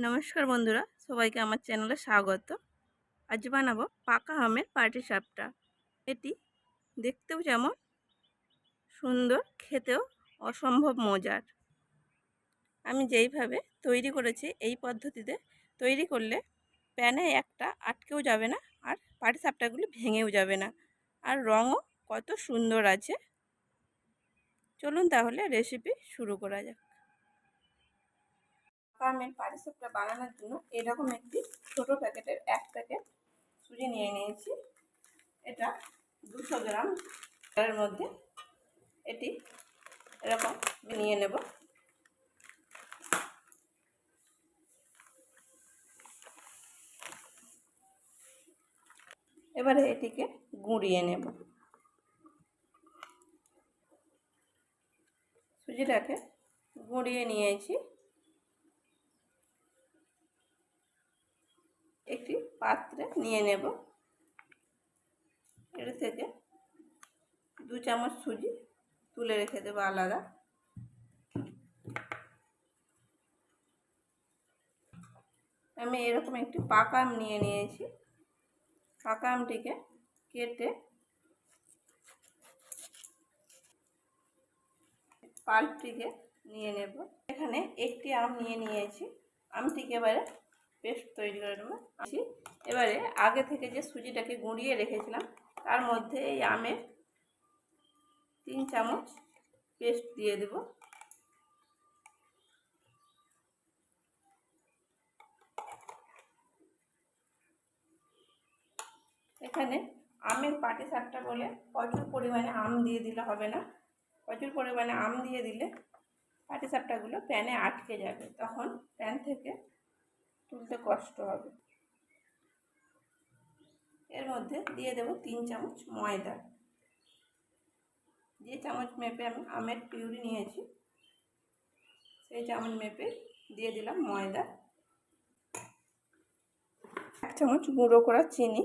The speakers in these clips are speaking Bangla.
নমস্কার বন্ধুরা, সবাইকে আমার চ্যানেলে স্বাগত। আজ বানাবো পাকা আমের পাটি সাপটা। এটি দেখতেও যেমন সুন্দর, খেতেও অসম্ভব মজার। আমি যেইভাবে তৈরি করেছি, এই পদ্ধতিতে তৈরি করলে প্যানে একটা আটকেও যাবে না আর পাটি সাপটাগুলি ভেঙেও যাবে না। আর রঙও কত সুন্দর আছে। চলুন তাহলে রেসিপি শুরু করা যাক। আমের পাটিসাপটা বানানোর জন্য এরকম একটি ছোট প্যাকেটের এক প্যাকেট সুজি নিয়ে নিয়েছি। এটা দুশো গ্রাম। এর মধ্যে এটি এরকম নিয়ে নেব। এবারে এটিকে গুঁড়িয়ে নেব। সুজিটাকে গুঁড়িয়ে নিয়েছি। একটি পাত্রে নিয়ে নেব। এর থেকে দু চামচ সুজি তুলে রেখে দেবো আলাদা। আমি এরকম একটি পাকা আম নিয়ে নিয়েছি। পাকা আমটিকে কেটে পাল্পটিকে নিয়ে নেব। এখানে একটি আম নিয়ে নিয়েছি। আমটিকে এবারে পেস্ট তৈরি করে নেব। এবারে আগে থেকে যে সুজিটাকে গুঁড়িয়ে রেখেছিলাম, তার মধ্যে এই আমের তিন চামচ পেস্ট দিয়ে দেব। এখানে আমের পাটি সাপটা বলে প্রচুর পরিমাণে আম দিয়ে দিলে হবে না। প্রচুর পরিমাণে আম দিয়ে দিলে পাটি সাপটাগুলো প্যানে আটকে যাবে। তখন প্যান থেকে তুলতে কষ্ট হবে। এর মধ্যে দিয়ে দেব তিন চামচ ময়দা। যে চামচ মেপে আমি আমের পিউরি নিয়েছি, সেই চামচ মেপে দিয়ে দিলাম ময়দা। এক চামচ গুঁড়ো করা চিনি।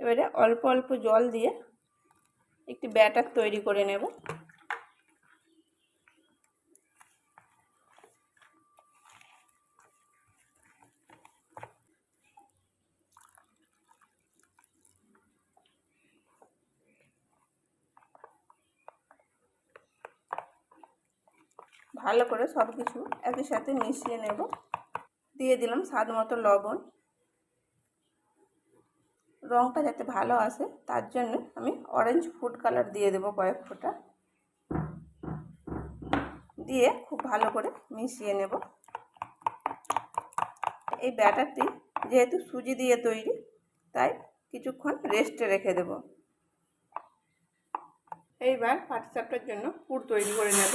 এবারে অল্প অল্প জল দিয়ে একটি ব্যাটার তৈরি করে নেব। ভালো করে সব কিছু একই সাথে মিশিয়ে নেব। দিয়ে দিলাম স্বাদ মতো লবণ। রঙটা যাতে ভালো আসে, তার জন্য আমি অরেঞ্জ ফুড কালার দিয়ে দেব কয়েক ফোঁটা। দিয়ে খুব ভালো করে মিশিয়ে নেব। এই ব্যাটারটি যেহেতু সুজি দিয়ে তৈরি, তাই কিছুক্ষণ রেস্টে রেখে দেব। এইবার পাটিসাপটার জন্য পুর তৈরি করে নেব।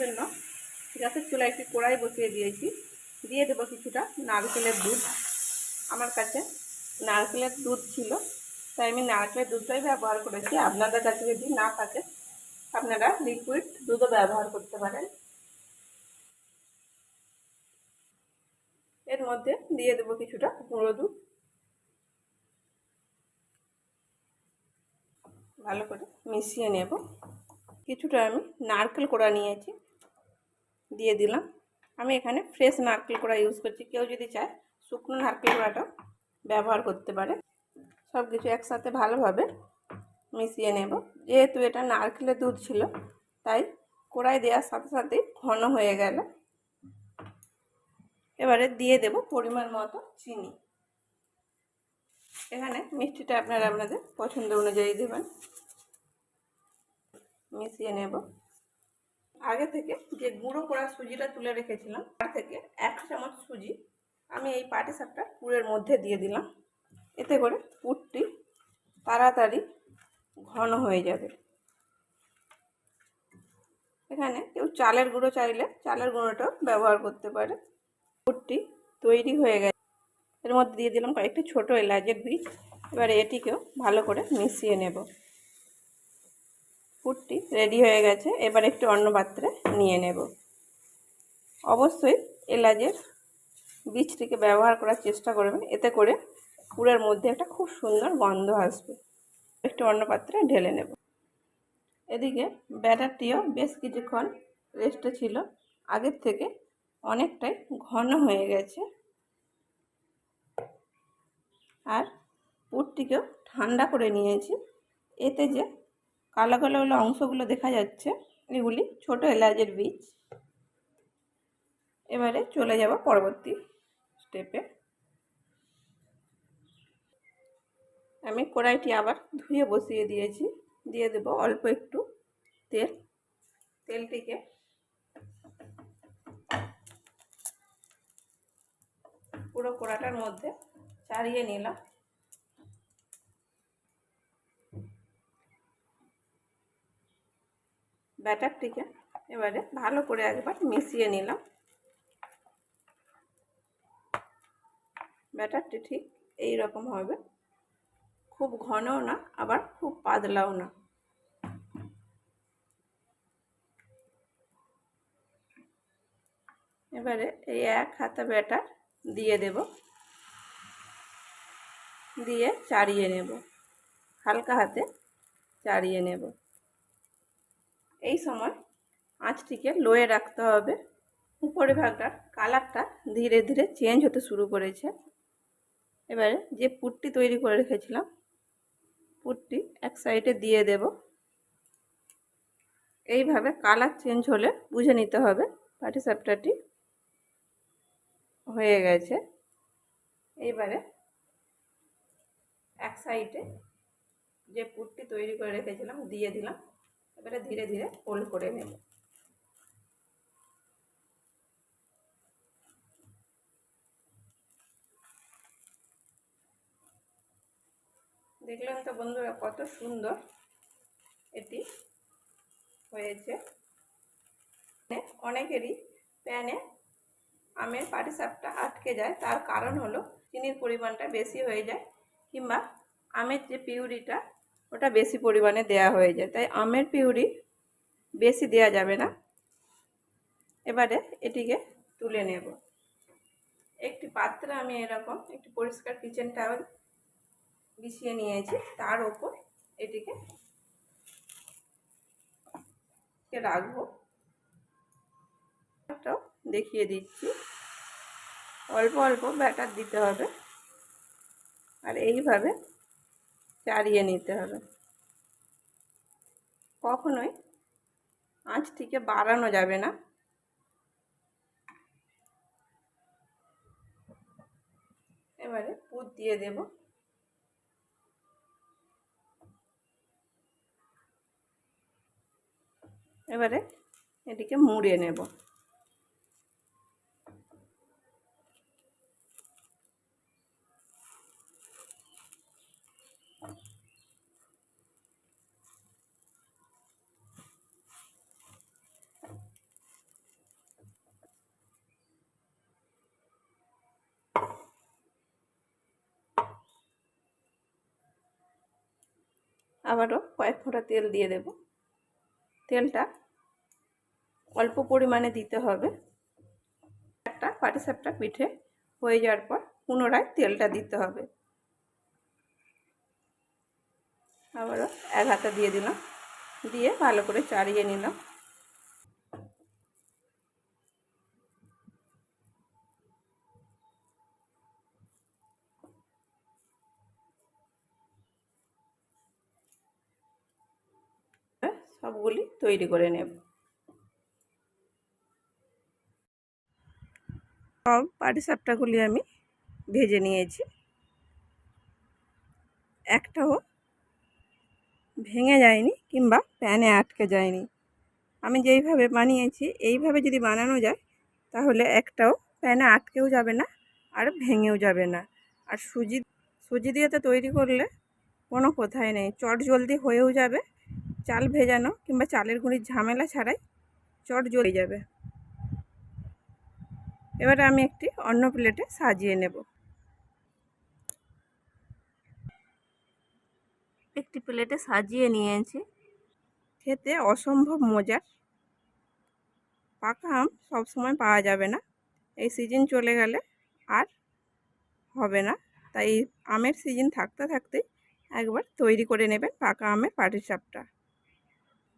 জন্য গ্যাসের চুলা একটি কড়াই বসিয়ে দিয়েছি। দিয়ে দেবো কিছুটা নারকেলের দুধ। আমার কাছে নারকেলের দুধ ছিল, তাই আমি নারকেলের দুধটাই ব্যবহার করেছি। আপনাদের কাছে যদি না থাকে, আপনারা লিকুইড দুধও ব্যবহার করতে পারেন। এর মধ্যে দিয়ে দেবো কিছুটা গুঁড়ো দুধ। ভালো করে মিশিয়ে নেব। কিছুটা আমি নারকেল কোড়া নিয়েছি। দিয়ে দিলাম। আমি এখানে ফ্রেশ নারকেল কোড়া ইউজ করছি। কেউ যদি চায় শুকনো নারকেল কোড়াটাও ব্যবহার করতে পারে। সব কিছু একসাথে ভালোভাবে মিশিয়ে নেব। যেহেতু এটা নারকেলের দুধ ছিল, তাই কোড়ায় দেওয়ার সাথে সাথেই ঘন হয়ে গেল। এবারে দিয়ে দেব পরিমাণ মতো চিনি। এখানে মিষ্টিটা আপনারা আপনাদের পছন্দ অনুযায়ী দেবেন। মিশিয়ে নেব। আগে থেকে যে গুঁড়ো করা সুজিটা তুলে রেখেছিলাম, তার থেকে এক চামচ সুজি আমি এই পাটি সাপটা পুরের মধ্যে দিয়ে দিলাম। এতে করে পুরটি তাড়াতাড়ি ঘন হয়ে যাবে। এখানে কেউ চালের গুঁড়ো চাইলে চালের গুঁড়োটাও ব্যবহার করতে পারে। পুরটি তৈরি হয়ে গেছে। এর মধ্যে দিয়ে দিলাম কয়েকটি ছোটো এলাচের বীজ। এবারে এটিকেও ভালো করে মিশিয়ে নেব। পুরটি রেডি হয়ে গেছে। এবার একটু অন্য পাত্রে নিয়ে নেব। অবশ্যই এলাচের বীজটিকে ব্যবহার করার চেষ্টা করবেন। এতে করে পুরের মধ্যে একটা খুব সুন্দর গন্ধ আসবে। একটু অন্য পাত্রে ঢেলে নেব। এদিকে ব্যাটারটিও বেশ কিছুক্ষণ রেস্টে ছিল। আগের থেকে অনেকটাই ঘন হয়ে গেছে। আর পুরটিকেও ঠান্ডা করে নিয়েছি। এতে যে কালো কালো অংশগুলো দেখা যাচ্ছে, এগুলি ছোট এলাচের বীজ। এবারে চলে যাব পরবর্তী স্টেপে আমি কড়াইটি আবার ধুয়ে বসিয়ে দিয়েছি, দিয়ে দেব অল্প একটু তেল। তেলটিকে পুরো কড়াটার মধ্যে চাড়িয়ে নিলাম। ব্যাটারটিকে এবারে ভালো করে একবার মিশিয়ে নিলাম। ব্যাটারটি ঠিক এই রকম হবে। খুব ঘনও না, আবার খুব পাতলাও না। এবারে এই এক হাতা ব্যাটার দিয়ে দেব। দিয়ে চাড়িয়ে নেব। হালকা হাতে চাড়িয়ে নেব। এই সময় আঁচটিকে লোয়ে রাখতে হবে। উপরে ভাগটার কালারটা ধীরে ধীরে চেঞ্জ হতে শুরু করেছে। এবারে যে পুটটি তৈরি করে রেখেছিলাম, পুটটি এক সাইডে দিয়ে দেব। এইভাবে কালার চেঞ্জ হলে বুঝে নিতে হবে পাটিসাপটাটি হয়ে গেছে। এইবারে এক সাইডে যে পুটটি তৈরি করে রেখেছিলাম, দিয়ে দিলাম। এবারে ধীরে ধীরে ফোল্ড করে নেব। দেখলেন তো বন্ধুরা কত সুন্দর এটি হয়েছে। অনেকেরই প্যানে আমের পাটিসাপটা আটকে যায়, তার কারণ হলো চিনির পরিমাণটা বেশি হয়ে যায়, কিংবা আমের যে পিউরিটা ওটা বেশি পরিমাণে দেয়া হয়ে যায়। তাই আমের পিউরি বেশি দেয়া যাবে না। এবারে এটিকে তুলে নেব। একটি পাত্রে আমি এরকম একটি পরিষ্কার কিচেন টাওয়েল বিছিয়ে নিয়েছি। তার ওপর এটিকে রাখব? দেখিয়ে দিচ্ছি। অল্প অল্প ব্যাটার দিতে হবে। আর এইভাবে চাড়িয়ে নিতে হবে। কখনোই আঁচটিকে বাড়ানো যাবে না। এবারে পুত দিয়ে দেব। এবারে এটিকে মুড়িয়ে নেব। আবারও কয়েক ফোঁটা তেল দিয়ে দেব। তেলটা অল্প পরিমাণে দিতে হবে। একটা পাটিসাপটা পিঠে হয়ে যাওয়ার পর পুনরায় তেলটা দিতে হবে। আবারও এক হাতা দিয়ে দিলাম। দিয়ে ভালো করে চাড়িয়ে নিলাম। সবগুলি তৈরি করে নেব। সব পাটিসাপটাগুলি আমি ভেজে নিয়েছি। একটাও ভেঙে যায়নি কিংবা প্যানে আটকে যায়নি। আমি যেইভাবে বানিয়েছি, এইভাবে যদি বানানো যায়, তাহলে একটাও প্যানে আটকেও যাবে না আর ভেঙেও যাবে না। আর সুজি সুজি দিয়ে তো তৈরি করলে কোনো কোথায় নেই। চট জলদি হয়েও যাবে চাল ভেজানো কিংবা চালের গুঁড়ির ঝামেলা ছাড়াই চট জ্বলে যাবে। এবারে আমি একটি অন্য প্লেটে সাজিয়ে নেব। একটি প্লেটে সাজিয়ে নিয়েছি। খেতে অসম্ভব মজার। পাকা আম সবসময় পাওয়া যাবে না। এই সিজন চলে গেলে আর হবে না। তাই আমের সিজন থাকতে থাকতে একবার তৈরি করে নেবেন পাকা আমের পাটিসাপটা।